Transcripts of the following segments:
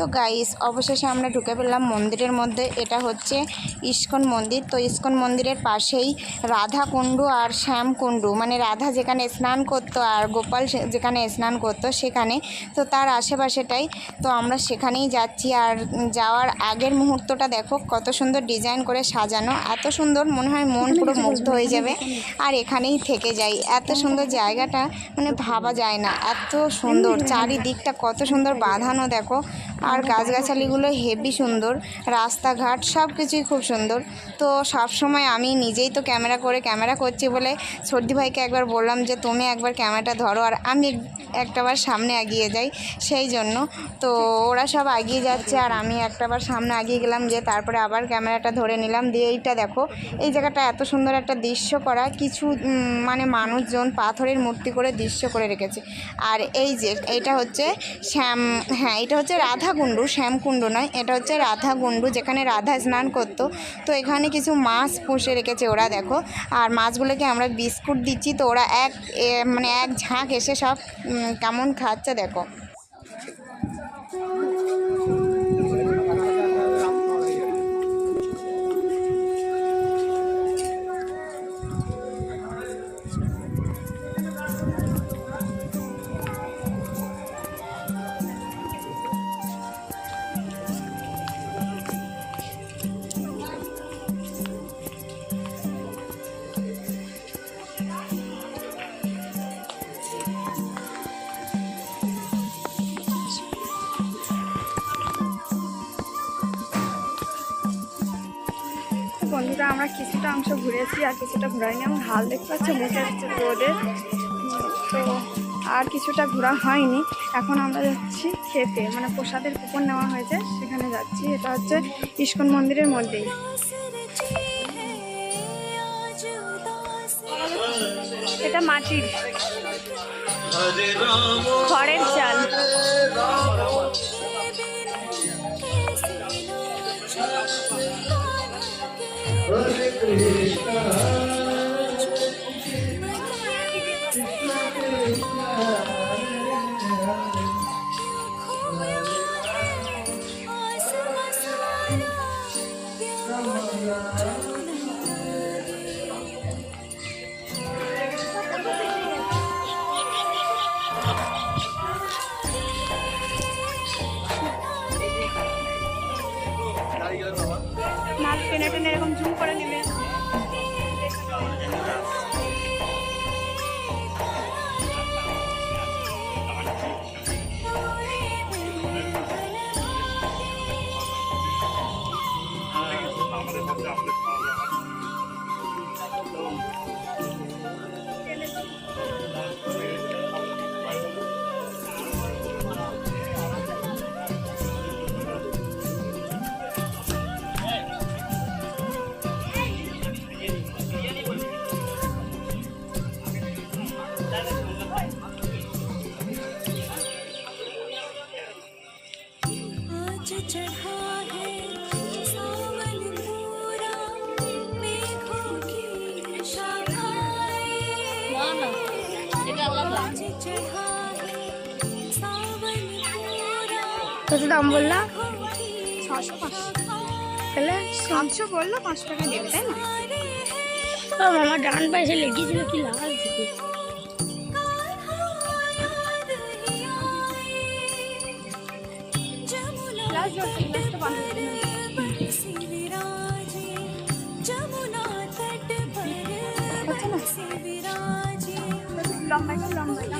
তো গাইস অবশেষে আমরা ঢুকে পড়লাম মন্দিরের মধ্যে। এটা হচ্ছে ইস্কন মন্দির। তো ইস্কন মন্দিরের পাশেই রাধা কুণ্ডু আর শ্যাম কুণ্ডু মানে রাধা যেখানে স্নান করতো আর গোপাল যেখানে স্নান করতো সেখানে। তো তার আশেপাশেটাই। তো আমরা সেখানেই যাচ্ছি। আর যাওয়ার আগের মুহূর্তটা দেখো কত সুন্দর ডিজাইন করে সাজানো। এত সুন্দর মনে হয় মন পুরো মুগ্ধ হয়ে যাবে। আর এখানেই থেকে যাই। এত সুন্দর জায়গাটা মানে ভাবা যায় না। এত সুন্দর চারিদিকটা কত সুন্দর বাঁধানো দেখো। আর গাছগাছালিগুলো হেভি সুন্দর, রাস্তাঘাট সব কিছুই খুব সুন্দর। তো সব সময় আমি নিজেই তো ক্যামেরা করে ক্যামেরা করছি বলে সর্দি ভাইকে একবার বললাম যে, তুমি একবার ক্যামেরাটা ধরো। আর আমি একটাবার সামনে এগিয়ে যাই সেই জন্য। তো ওরা সব এগিয়ে যাচ্ছে আর আমি একটাবার সামনে এগিয়ে গেলাম যে, তারপরে আবার ক্যামেরাটা ধরে নিলাম। দিয়ে এইটা দেখো, এই জায়গাটা এত সুন্দর একটা দৃশ্য করা, কিছু মানে মানুষজন পাথরের মূর্তি করে দৃশ্য করে রেখেছে। আর এই যে, এটা হচ্ছে শ্যাম হ্যাঁ এটা হচ্ছে রাধাকুণ্ডু শ্যামকুণ্ডু নয়, এটা হচ্ছে রাধা কুণ্ডু, যেখানে রাধা স্নান করতো। তো এখানে কিছু মাছ পুষে রেখেছে ওরা, দেখো। আর মাছগুলোকে আমরা বিস্কুট দিচ্ছি, তো ওরা এক মানে এক ঝাঁক এসে সব কেমন খাচ্ছে, দেখো। বন্ধুরা, আমরা কিছুটা অংশ ঘুরেছি আর কিছুটা ঘোরাইনি। আমার হাল দেখতে পাচ্ছি, মুখে হচ্ছে রোদের তো আর কিছুটা ঘোরা হয়নি। এখন আমরা যাচ্ছি খেতে। মানে প্রসাদের কুপন নেওয়া হয়েছে, সেখানে যাচ্ছি। এটা হচ্ছে ইস্কন মন্দিরের মধ্যেই। এটা মাটির। খড়ের চাল। Hare Krishna টেনে টেনে এরকম জুম করে নেবে आज কত দাম বললা ছশো তাহলে সাতশো বলল পাঁচশো টাকা দেবে তাই না আমার ডান পাশে লেগেছিল কি লাগা does your signals to conversation.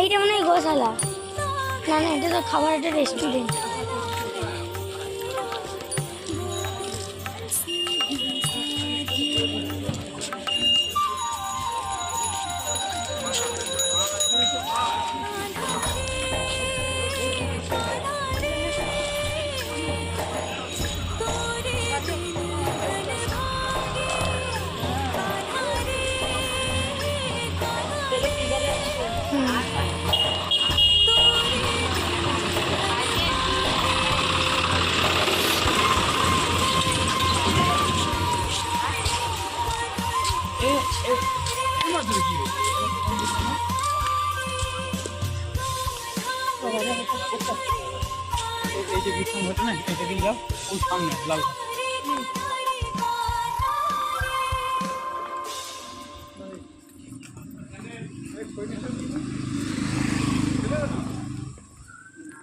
এইটা মনে হয় গোশালা না না এটা তো খাবার একটা রেস্টুরেন্ট এই যে বিক্রম হতো না এটা কিন্তু ওই সামনে লাল।